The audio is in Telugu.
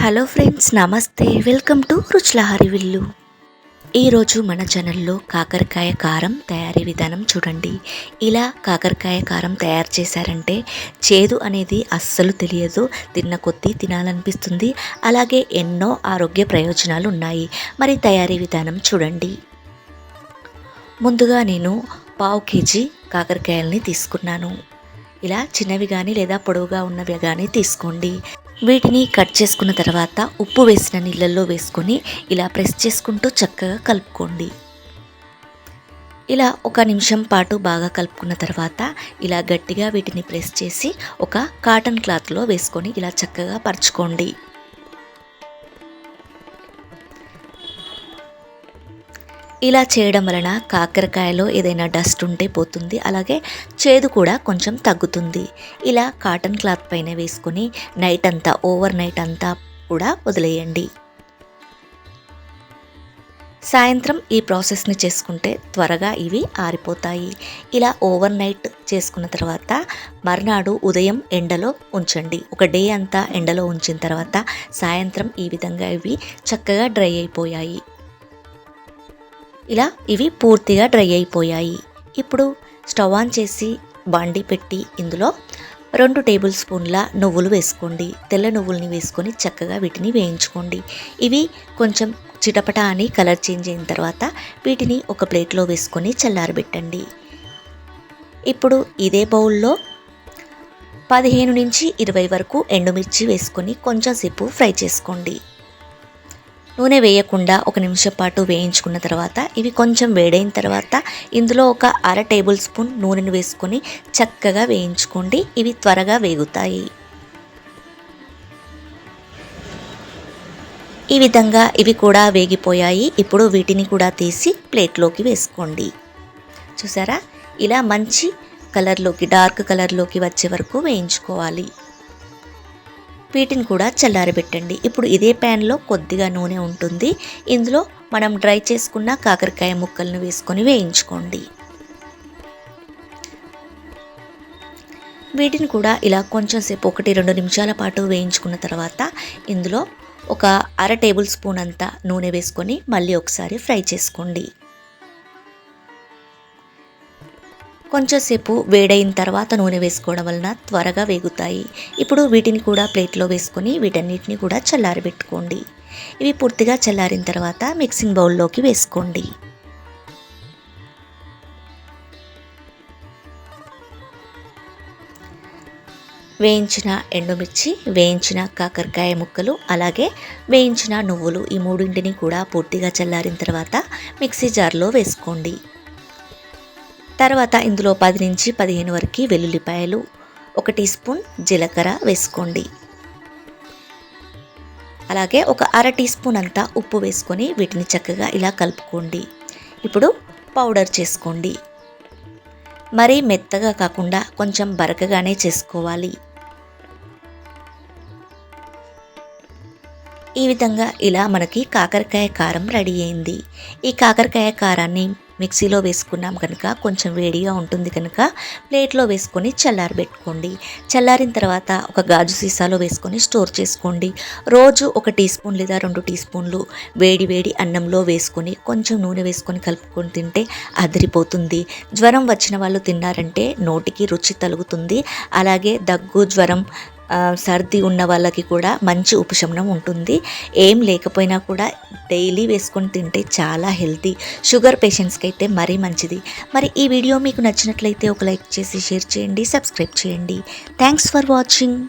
హలో ఫ్రెండ్స్ నమస్తే. వెల్కమ్ టు రుచులహారి విల్లు. ఈరోజు మన ఛానల్లో కాకరకాయ కారం తయారీ విధానం చూడండి. ఇలా కాకరకాయ కారం తయారు చేశారంటే చేదు అనేది అస్సలు తెలియదు. తిన్న కొద్దీ తినాలనిపిస్తుంది. అలాగే ఎన్నో ఆరోగ్య ప్రయోజనాలు ఉన్నాయి. మరి తయారీ విధానం చూడండి. ముందుగా నేను పావు కేజీ కాకరకాయల్ని తీసుకున్నాను. ఇలా చిన్నవి కానీ లేదా పొడవుగా ఉన్నవి కానీ తీసుకోండి. వీటిని కట్ చేసుకున్న తర్వాత ఉప్పు వేసిన నీళ్ళల్లో వేసుకొని ఇలా ప్రెస్ చేసుకుంటూ చక్కగా కలుపుకోండి. ఇలా ఒక నిమిషం పాటు బాగా కలుపుకున్న తర్వాత ఇలా గట్టిగా వీటిని ప్రెస్ చేసి ఒక కాటన్ క్లాత్లో వేసుకొని ఇలా చక్కగా పరుచుకోండి. ఇలా చేయడం వలన కాకరకాయలో ఏదైనా డస్ట్ ఉంటే పోతుంది. అలాగే చేదు కూడా కొంచెం తగ్గుతుంది. ఇలా కాటన్ క్లాత్ పైన వేసుకొని నైట్ అంతా ఓవర్ నైట్ అంతా కూడా వదిలేయండి. సాయంత్రం ఈ ప్రాసెస్ని చేసుకుంటే త్వరగా ఇవి ఆరిపోతాయి. ఇలా ఓవర్ నైట్ చేసుకున్న తర్వాత మర్నాడు ఉదయం ఎండలో ఉంచండి. ఒక డే అంతా ఎండలో ఉంచిన తర్వాత సాయంత్రం ఈ విధంగా ఇవి చక్కగా డ్రై అయిపోయాయి. ఇలా ఇవి పూర్తిగా డ్రై అయిపోయాయి. ఇప్పుడు స్టవ్ ఆన్ చేసి బండి పెట్టి ఇందులో రెండు టేబుల్ స్పూన్ల నువ్వులు వేసుకోండి. తెల్ల నువ్వుల్ని వేసుకొని చక్కగా వీటిని వేయించుకోండి. ఇవి కొంచెం చిటపట అని కలర్ చేంజ్ అయిన తర్వాత వీటిని ఒక ప్లేట్లో వేసుకొని చల్లారబెట్టండి. ఇప్పుడు ఇదే బౌల్లో పదిహేను నుంచి ఇరవై వరకు ఎండుమిర్చి వేసుకొని కొంచెం సేపు ఫ్రై చేసుకోండి. నూనె వేయకుండా ఒక నిమిషం పాటు వేయించుకున్న తర్వాత ఇవి కొంచెం వేడైన తర్వాత ఇందులో ఒక అర టేబుల్ స్పూన్ నూనెను వేసుకొని చక్కగా వేయించుకోండి. ఇవి త్వరగా వేగుతాయి. ఈ విధంగా ఇవి కూడా వేగిపోయాయి. ఇప్పుడు వీటిని కూడా తీసి ప్లేట్లోకి వేసుకోండి. చూసారా? ఇలా మంచి కలర్లోకి డార్క్ కలర్లోకి వచ్చే వరకు వేయించుకోవాలి. వీటిని కూడా చల్లారబెట్టండి. ఇప్పుడు ఇదే ప్యాన్లో కొద్దిగా నూనె ఉంటుంది. ఇందులో మనం డ్రై చేసుకున్న కాకరకాయ ముక్కలను వేసుకొని వేయించుకోండి. వీటిని కూడా ఇలా కొంచెం సేపు ఒకటి రెండు నిమిషాల పాటు వేయించుకున్న తర్వాత ఇందులో ఒక అర టేబుల్ స్పూన్ అంతా నూనె వేసుకొని మళ్ళీ ఒకసారి ఫ్రై చేసుకోండి. కొంచెంసేపు వేడైన తర్వాత నూనె వేసుకోవడం వలన త్వరగా వేగుతాయి. ఇప్పుడు వీటిని కూడా ప్లేట్లో వేసుకొని వీటన్నిటిని కూడా చల్లారబెట్టుకోండి. ఇవి పూర్తిగా చల్లారిన తర్వాత మిక్సింగ్ బౌల్లోకి వేసుకోండి. వేయించిన ఎండుమిర్చి వేయించిన కాకరకాయ ముక్కలు అలాగే వేయించిన నువ్వులు ఈ మూడింటిని కూడా పూర్తిగా చల్లారిన తర్వాత మిక్సీ జార్లో వేసుకోండి. తర్వాత ఇందులో పది నుంచి పదిహేను వరకు వెల్లుల్లిపాయలు ఒక టీ స్పూన్ జీలకర్ర వేసుకోండి. అలాగే ఒక అర టీ స్పూన్ అంతా ఉప్పు వేసుకొని వీటిని చక్కగా ఇలా కలుపుకోండి. ఇప్పుడు పౌడర్ చేసుకోండి. మరీ మెత్తగా కాకుండా కొంచెం బరకగానే చేసుకోవాలి. ఈ విధంగా ఇలా మనకి కాకరకాయ కారం రెడీ అయింది. ఈ కాకరకాయ కారాన్ని మిక్సీలో వేసుకున్నాం కనుక కొంచెం వేడిగా ఉంటుంది కనుక ప్లేట్లో వేసుకొని చల్లారబెట్టుకోండి చల్లారిన తర్వాత ఒక గాజు సీసాలో వేసుకొని స్టోర్ చేసుకోండి. రోజు ఒక టీ స్పూన్ లేదా రెండు టీ స్పూన్లు వేడి వేడి అన్నంలో వేసుకొని కొంచెం నూనె వేసుకొని కలుపుకొని తింటే అదిరిపోతుంది. జ్వరం వచ్చిన వాళ్ళు తిన్నారంటే నోటికి రుచి తలుగుతుంది. అలాగే దగ్గు జ్వరం సర్ది ఉన్న వాళ్ళకి కూడా మంచి ఉపశమనం ఉంటుంది. ఏం లేకపోయినా కూడా డైలీ వేసుకొని తింటే చాలా హెల్తీ. షుగర్ పేషెంట్స్కి అయితే మరీ మంచిది. మరి ఈ వీడియో మీకు నచ్చినట్లయితే ఒక లైక్ చేసి షేర్ చేయండి సబ్స్క్రైబ్ చేయండి. Thanks for watching.